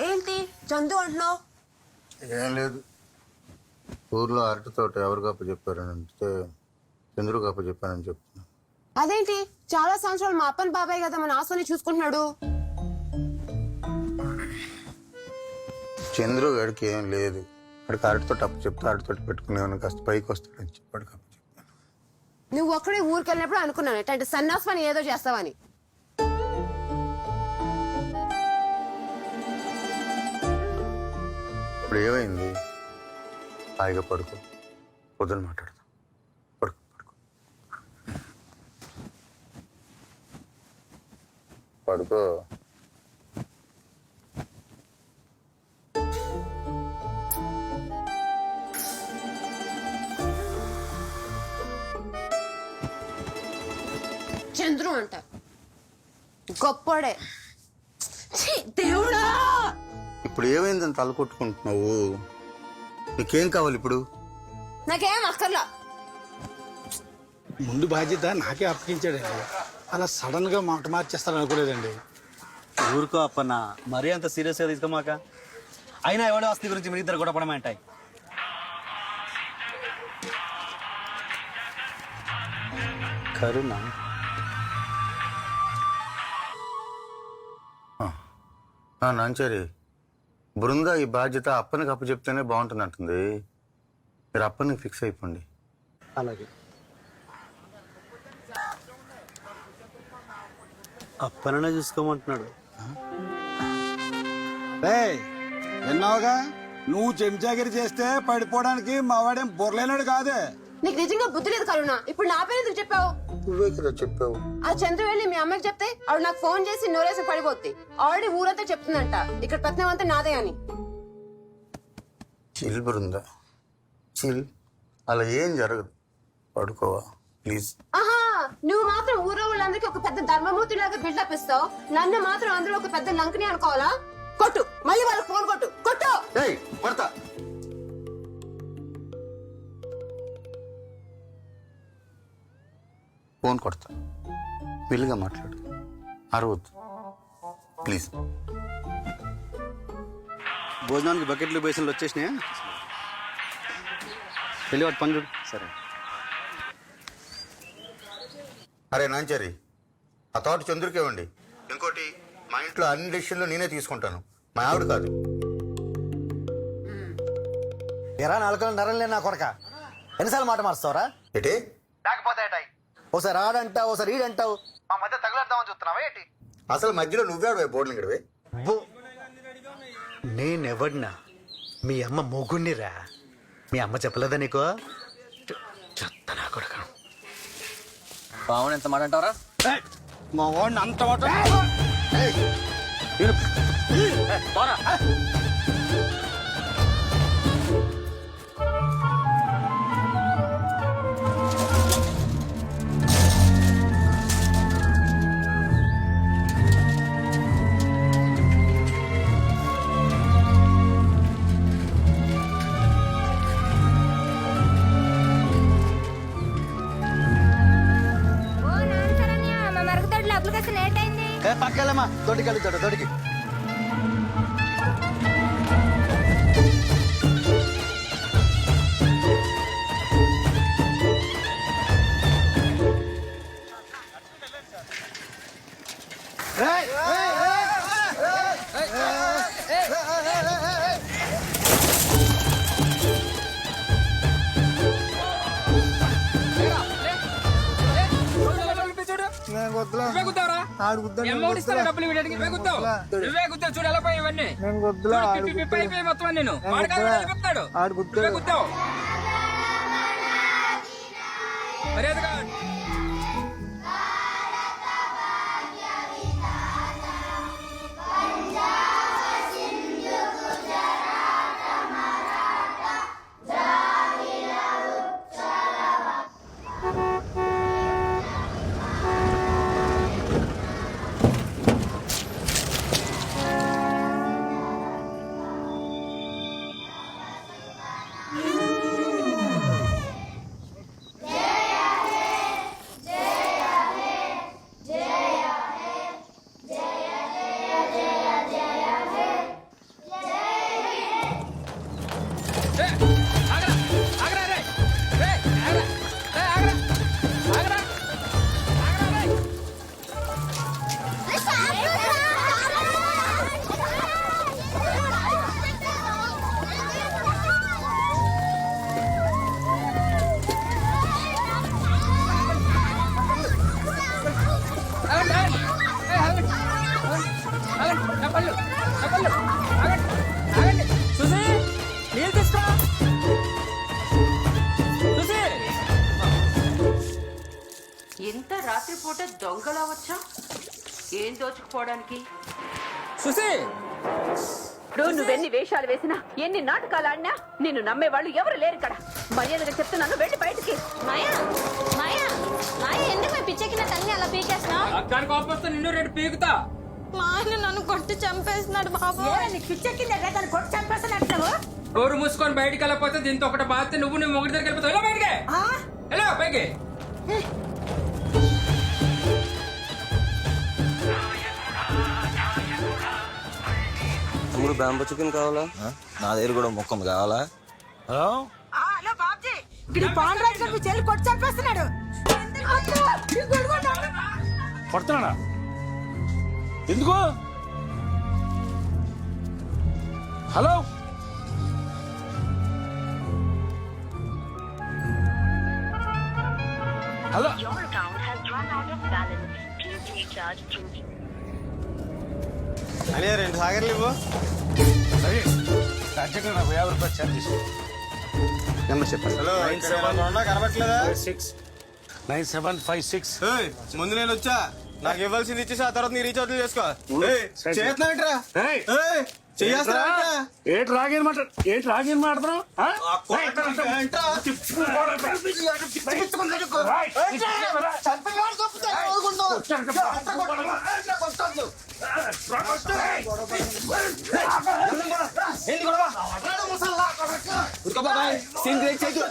ఏంటి? చందు అంటున్నావు? ఏం లేదు. ఊర్లో అరటి తోట ఎవరు గొప్ప చెప్పారని అంటే చంద్రుడు గొప్ప చెప్పానని చెప్తున్నా. అదేంటి? చాలా సంవత్సరాలు మా అప్పని బాబాయ్ కదా మన ఆశని చూసుకుంటున్నాడు. చంద్రు గడికి ఏం లేదు. వాడికి అరటి తోట అప్పు చెప్తే అరటి తోట పెట్టుకునే కాస్త పైకి వస్తాడని చెప్పి వాడికి అప్పు చెప్పాను నువ్వు ఒక్కడే ఊరికి వెళ్ళినప్పుడు అనుకున్నాను ఎట్లాంటి సన్నాస్ పని ఏదో చేస్తావని. ఇప్పుడు ఏమైంది? హాయిగా పడుకో. పొద్దున మాట్లాడదాం. పడుకో పడుకో. పడుకో. చంద్రు అంట. గొప్పడే. ఏమైందని తల కొట్టుకుంటున్నావు? నీకేం కావాలి ఇప్పుడు? నాకేం అక్కర్లా. ముందు బాధ్యత నాకే అప్పగించాడండి. అలా సడన్గా మాట మార్చేస్తాను అనుకోలేదండి. ఊరుకో అప్పన్న. మరీ అంత సీరియస్గా తీసుకోమాక. అయినా ఎవడో ఆస్తి గురించి మీరు ఇద్దరు గొడవడమే అంటాయి కరుణ. ఆ, నాంచారి బృంద ఈ బాధ్యత అప్పనికి అప్పు చెప్తేనే బాగుంటుంది అంటుంది మీరు అప్పనికి ఫిక్స్ అయిపోండి. అలాగే. అప్పననే చూసుకోమంటున్నాడు. విన్నావుగా? నువ్వు చెంచాగిరి చేస్తే పడిపోవడానికి మా వాడేం బొరలేనాడు కాదే? నీకు నిజంగా బుద్ధి లేదు కరుణ. ఇప్పుడు నా పేరు ఎందుకు చెప్పావు? నువ్వే కదా చెప్పావు? ఆ చంద్రు వెళ్ళి మీ అమ్మకి చెప్తే ఆవిడ నాకు ఫోన్ చేసి నోరేసి పడిపోద్ది. ఆల్రెడీ ఊరంతా చెప్తుందంట. ఇక్కడ పత్నం అంతా నాదే అని. చిల్ బృంద. చిల్. అలా ఏం జరగదు. పడుకోవా? ప్లీజ్. ఆహా! నువ్వు మాత్రం ఊరో వాళ్ళందరికీ ఒక పెద్ద ధర్మమూర్తి లాగా బిల్డప్ ఇస్తావు. నన్ను మాత్రం అందరూ ఒక పెద్ద లంకని అనుకోవాలా? కొట్టు. మళ్ళీ వాళ్ళకి ఫోన్ కొట్టు. కొట్టు! ఏయ్ పడతా. ఫోన్ కొడతా. మెల్లిగా మాట్లాడు. అరవద్దు. ప్లీజ్. భోజనానికి బకెట్లు బేసిన్లు వచ్చేసినాయా? వెళ్ళి వాటి పని చూడు. సరే. అరే నాంచారి ఆ తోట చంద్రుకి ఇవ్వండి ఇంకోటి మా ఇంట్లో అన్ని డిసిషన్లు నేనే తీసుకుంటాను. మా ఆవిడ కాదు. ఎరా నాలుగు నరం లేని నా కొడక. ఎన్నిసార్లు మాట మారుస్తావరా? ఏంటి? లేకపోతే ఓసారి ఆడంటావు ఓసారి ఈడంటావు. మా మధ్య తగులేద్దామని చూస్తున్నావా ఏంటి? అసలు మధ్యలో నువ్వే బోర్డులు గడివే నేనెవడినా? మీ అమ్మ మొగుణ్ణిరా? మీ అమ్మ చెప్పలేదా నీకు? చెత్త నా కొడక. పావును ఎంత మాట అంటారా మా వాడిని అంత మాట దొడికి దొడికి వెళ్ళి ఇస్తాను డబ్బులు ఇవ్వడానికి నువ్వే గుద్దావు. నువ్వే గుద్దావు? చూడు ఎలా పోయి ఇవన్నీ. పిప్పి అయిపోయి మొత్తం నేను నువ్వే గుద్దావు. మర్యాదగా ఇలా వచ్చా ఏం దోచుకుపోవడానికి? సుసి ఇప్పుడు నువ్వెన్ని వేషాలు వేసినా ఎన్ని నాటకాలు ఆడినా నిన్ను నమ్మేవాళ్ళు ఎవరు లేరు ఇక్కడ. మర్యాదగా చెప్తున్నాను వెళ్ళి బయటికి. మాయా మాయా మాయా ఎందుకు మీ పిచ్చెక్కిన తల్లి అలా పీకేస్తున్నావు? అక్కడి కోపం వస్తే నిన్ను రెండు పీకుతా. మా ఆయన నన్ను కొట్టి చంపేస్తున్నాడు బాబు. డోరు మూసుకొని బయటికి వెళ్ళకపోతే దీంతో ఒకటి బాధ్యత నువ్వు నువ్వు ఒకటి దగ్గర వెళ్ళిపోతావు. బయటికి. ఎలా పైకి. బ్యాంబో చికెన్ కావాలా? నా దగ్గర కూడా ముక్కం కావాలా? హలో? పడుతున్నాడా ఎందుకు హలో? హలో? అనే రెండు సాగర్లు ఇవ్వు. అర్జెంట్గా నాకు యాభై రూపాయలు ఛార్జ్ తీసుకో నెంబర్ చెప్పండి hello కనబట్లేదా six nine seven five six ఏయ్, ముందు నేను వచ్చా నాకు ఇవ్వాల్సింది ఇచ్చేసి ఆ తర్వాత నీ రీఛార్జ్ చేసుకో ఏయ్, చేస్తున్నావేంట్రా? ఏయ్. ఏయ్, చేయేస్తున్నావేంట్రా? ఏంటి రాగేం మాట ఏంటి రాగేం మాట్లాడుతున్నావు ఆ? సీన్ బ్రేక్ చేయకు.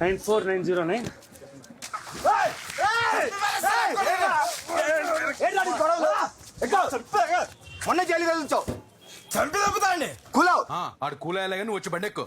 Nine four nine zero nine మొన్న జైలు కలుగుతావు చంపి తప్పుతా అండి కూలావు ఆడు కూలయ్యలాగా కానీ వచ్చి బండి ఎక్కువ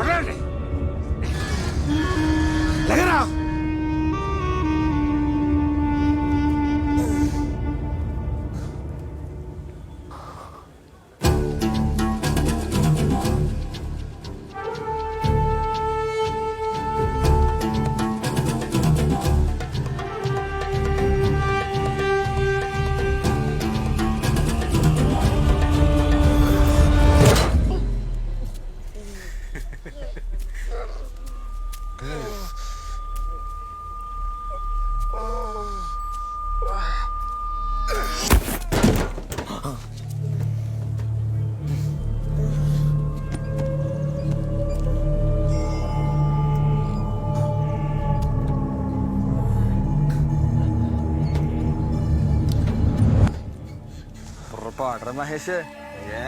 Ready! పొరపాటు మహేష్ ఏ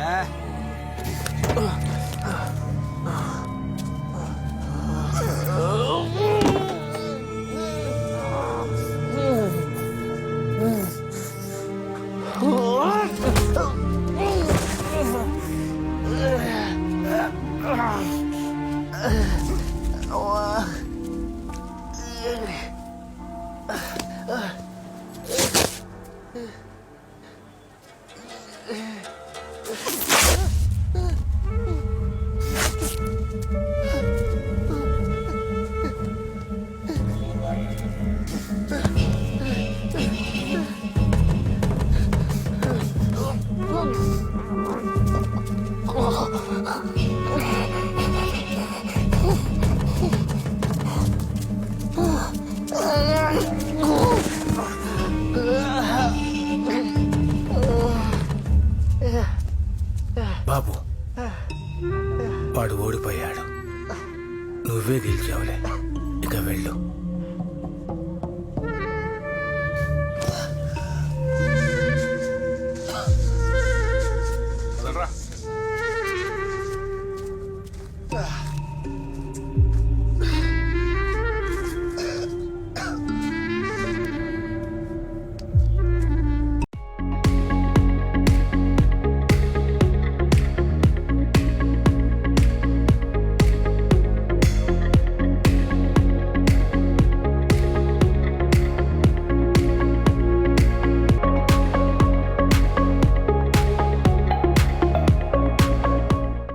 బాబు వాడు ఓడిపోయాడు. నువ్వే గెలిచావులే. ఇక వెళ్ళు.